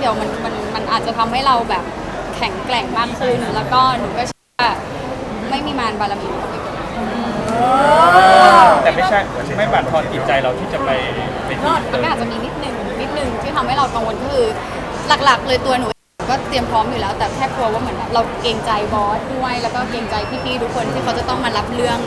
เดียวมันมันมันอาจจะทำให้เราแบบแข็งแกร่งมากขึ้น แล้วก็หนูก็เชื่อว่าไม่มีมารบารมีก็ไม่เกิด แต่ไม่ใช่ไม่บั่นทอนจิตใจเราที่จะไปไปที่มันก็อาจจะมีนิดนึงนิดนึงที่ทำให้เรากังวลก็คือหลักๆ เลยตัวหนูก็เตรียมพร้อมอยู่แล้ว แต่แค่กลัวว่าเหมือนแบบเราเกรงใจบอสด้วยแล้วก็เกรงใจพี่ๆทุกคนที่เขาจะต้องมารับเรื่อง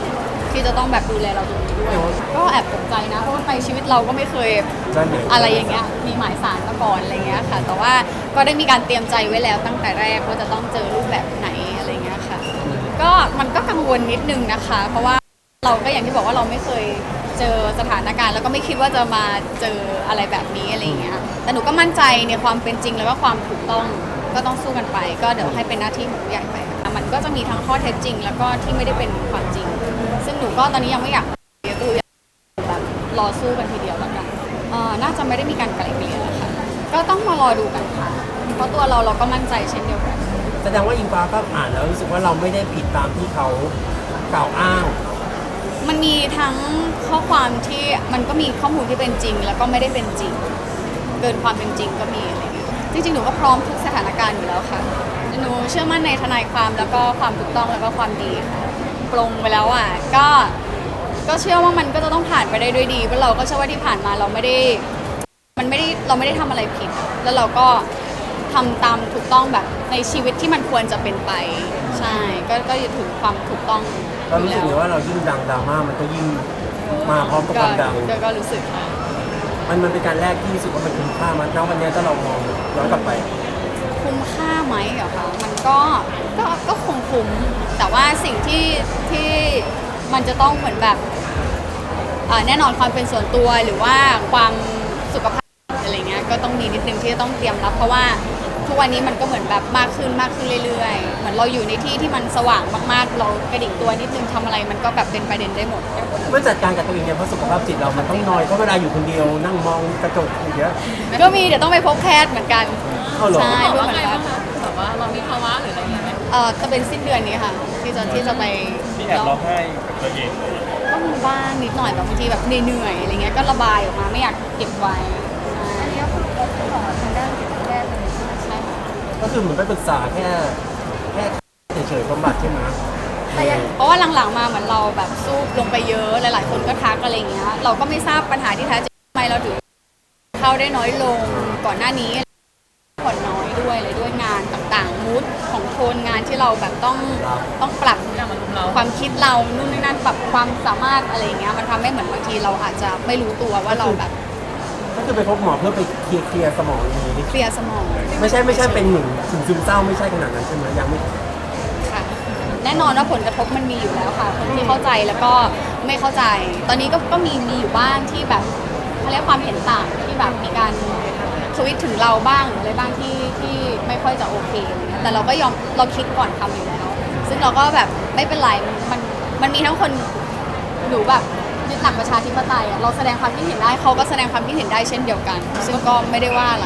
ที่จะต้องแบบดูแลเราตรงนี้ด้วยก็แอบตกใจนะเพราะว่าในชีวิตเราก็ไม่เคยนั่นเองอะไรอย่างเงี้ยมีหมายสารมาก่อนอะไรเงี้ยค่ะ แต่ว่าก็ได้มีการเตรียมใจไว้แล้วตั้งแต่แรกว่าจะต้องเจอรูปแบบไหนอะไรเงี้ยค่ะ ก็มันก็กังวลนิดนึงนะคะ เพราะว่าเราก็อย่างที่บอกว่าเราไม่เคยเจอสถานการณ์แล้วก็ไม่คิดว่าจะมาเจออะไรแบบนี้อะไรเงี้ยแต่หนูก็มั่นใจในความเป็นจริงแล้วก็ความถูกต้องก็ต้องสู้กันไป ก็เดี๋ยวให้เป็นหน้าที่ของผู้ใหญ่ไปค่ะมันก็จะมีทั้งข้อเท็จจริง แล้วก็ที่ไม่ได้เป็นความจริงซึ่งหนู ก็ตอนนี้ยังไม่อยากเดี๋ยวดูแบบรอสู้กันทีเดียวแล้วกันเอ่อน่าจะไม่ได้มีการไกล่เกลี่ยแล้วค่ะก็ต้องมารอดูกันค่ะ เพราะตัวเราเราก็มั่นใจเช่นเดียวกัน แสดงว่าอิงฟ้าก็อ่านแล้วรู้สึกว่าเราไม่ได้ผิดตามที่เขากล่าวอ้าง มันมีทั้งข้อความที่มันก็มีข้อมูลที่เป็นจริง แล้วก็ไม่ได้เป็นจริง เกินความเป็นจริงก็มีอะไรเงี้ยจริงๆหนูก็พร้อมทุกสถานการณ์อยู่แล้วค่ะหนูเชื่อมั่นในทนายความแล้วก็ความถูกต้องแล้วก็ความดีค่ะ ปรงไปแล้วอะก็ก็เชื่อว่ามันก็จะต้องผ่านไปได้ด้วยดีเพราะเราก็เชื่อว่าที่ผ่านมาเราไม่ได้ มันไม่ได้เราไม่ได้ทำอะไรผิด แล้วเราก็ทำตามถูกต้องแบบในชีวิตที่มันควรจะเป็นไป ใช่ ก็ก็อยู่ถึงความถูกต้องเรารู้สึกเลยว่าเรายิ่งดังดราม่ามันก็ยิ่งมาพร้อมกับคก็วามดัง ก็ก็รู้สึกค่ะ มันมันเป็นการแรกที่รู้สึกว่ามันคุ้มค่ามันณวันนี้ถ้าเรามองย้อนกลับไป คุ้มค่าไหมเหรอคะ มันก็ ก็ก็คงคุ้มแต่ว่าสิ่งที่ที่มันจะต้องเหมือนแบบอ่าแน่นอนความเป็นส่วนตัวหรือว่าความสุขภาพอะไรเงี้ยก็ต้องมีนิดนึงที่จะต้องเตรียมรับ เพราะว่าทุกวันนี้มันก็เหมือนแบบมากขึ้นมากขึ้นเรื่อยๆ เหมือนเราอยู่ในที่ที่มันสว่างมากๆ เรากระดิกตัวนิดนึงทำอะไรมันก็แบบเป็นประเด็นได้หมด เมื่อจัดการกับตัวเองเนี่ยเพราะสุขภาพจิตเรามันต้องนอยเพราะเวลาอยู่คนเดียวนั่งมองกระจกอย่างเงี้ย ก็มีเดี๋ยวต้องไปพบแพทย์เหมือนกัน เอาเหรอ ใช่บอกเพื่อว่าเหมือนไงแบบบ้างคะแบบว่าเรามีภาวะหรืออะไรอย่างเงี้ยไหม เอ่อจะเป็นสิ้นเดือนนี้ค่ะ ที่จะที่จะไปที่แอบร้องไห้กับตัวเองเลยก็มีบ้างนิดหน่อยแบบบางทีแบบเหนื่อยๆอะไรเงี้ยก็ระบายออกมาไม่อยากเก็บไว้อันนี้ก็คือพบคุณหมอทางด้านจิตแพทย์เลยใช่ค่ะก็คือเหมือนไปปรึกษาแค่แค่เฉยๆบำบัดใช่ไหมเพราะว่าหลังๆมาเหมือนเราแบบสู้ลงไปเยอะหลายๆคนก็ทักอะไรเงี้ยเราก็ไม่ทราบปัญหาที่แท้จริงทำไมเราถึงเข้าได้น้อยลงก่อนหน้านี้ผ่อนน้อยด้วยเลยด้วยงานต่างๆ มูดของโทนงานที่เราแบบต้องต้องปรับอย่างมันรุมเราความคิดเรานู่นนี่นั่นปรับความสามารถอะไรอย่างเงี้ยมันทำให้เหมือนบางทีเราอาจจะไม่รู้ตัวว่าเราแบบก็คือไปพบหมอเพื่อไปเคลียร์เคลียร์สมองอย่างนี้เคลียร์สมอง ไม่ใช่ไม่ใช่เป็นหนึ่งถึงซึมเศร้าไม่ใช่ขนาดนั้นใช่ไหมยังไม่ค่ะแน่นอนว่าผลกระทบมันมีอยู่แล้วค่ะ คนที่เข้าใจแล้วก็ไม่เข้าใจ ตอนนี้ก็ก็มีมีอยู่บ้างที่แบบเขาเรียกความเห็นต่างที่แบบมีการ ทวิตถึงเราบ้างหรืออะไรบ้างที่ที่ไม่ค่อยจะโอเคอะไรเงี้ยแต่เราก็ยอมเราคิดก่อนทำอยู่แล้ว ซึ่งเราก็แบบไม่เป็นไรมันมันมันมีทั้งคนหนูแบบยึดหลักประชาธิปไตยอะเราแสดงความคิดเห็นได้เขาก็แสดงความคิดเห็นได้เช่นเดียวกัน ซึ่งก็ไม่ได้ว่าอะไร